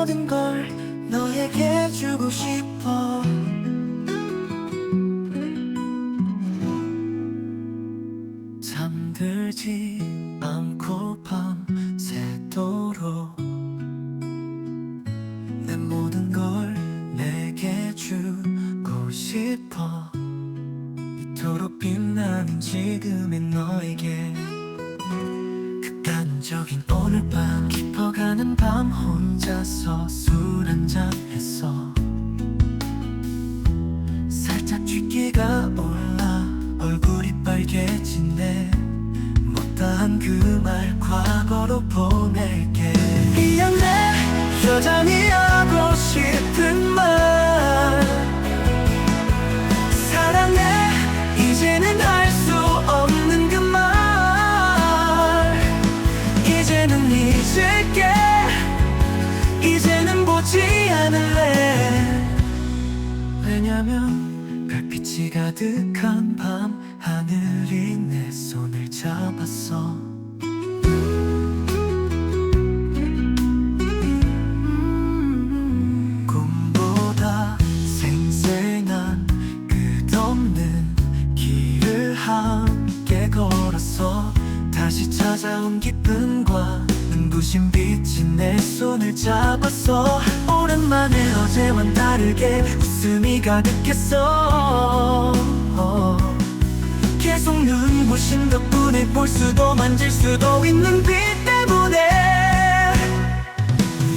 모든 걸 너에게 주고 싶어. 잠들지 않고 밤새도록 내 모든 걸 내게 주고 싶어. 이토록 빛나는 지금의 너에게 극단적인 오늘 밤 깊어가는 밤혼 자서 술 한잔 했어. 살짝 쥐기가 올라 얼굴이 빨개지네. 못다한 그 말 과거로 보낼게. 미안해 여전히 하고 싶은 말. 사랑해 이제는 할 수 없는 그 말. 이제는 잊을게 이제는 보지 않을래. 왜냐면 별빛이 가득한 밤 하늘이 내 손을 잡았어. 음, 꿈보다 생생한 끝없는 길을 함께 걸었어 다시 찾아온 기쁨과 눈부신 빛이 내 손을 잡았어 오랜만에 어제와는 다르게 웃음이 가득했어. 계속 눈부신 덕분에 볼 수도 만질 수도 있는 빛 때문에.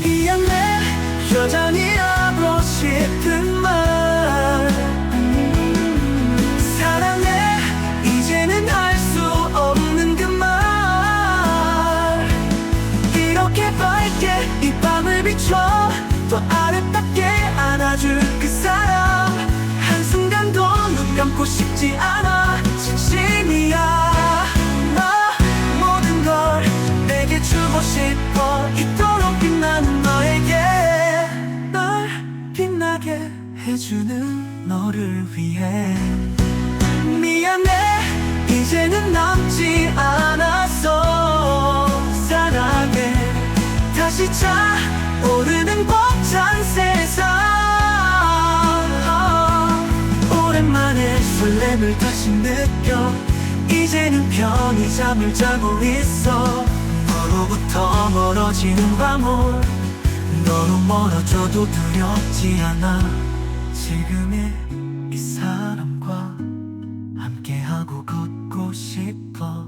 미안해. 여전히 하고 싶은 말 밝게 이 밤을 비춰 더 아름답게 안아줄 그 사람 한순간도 눈 감고 싶지 않아. 진심이야. 나 모든 걸 내게 주고 싶어. 이토록 빛나는 너에게 널 빛나게 해주는 너를 위해. 미안해 다시 차오르는 벅찬 세상 오랜만에 설렘을 다시 느껴. 이제는 편히 잠을 자고 있어. 너로부터 멀어지는 밤을 너로 멀어져도 두렵지 않아. 지금의 이 사람과 함께하고 걷고 싶어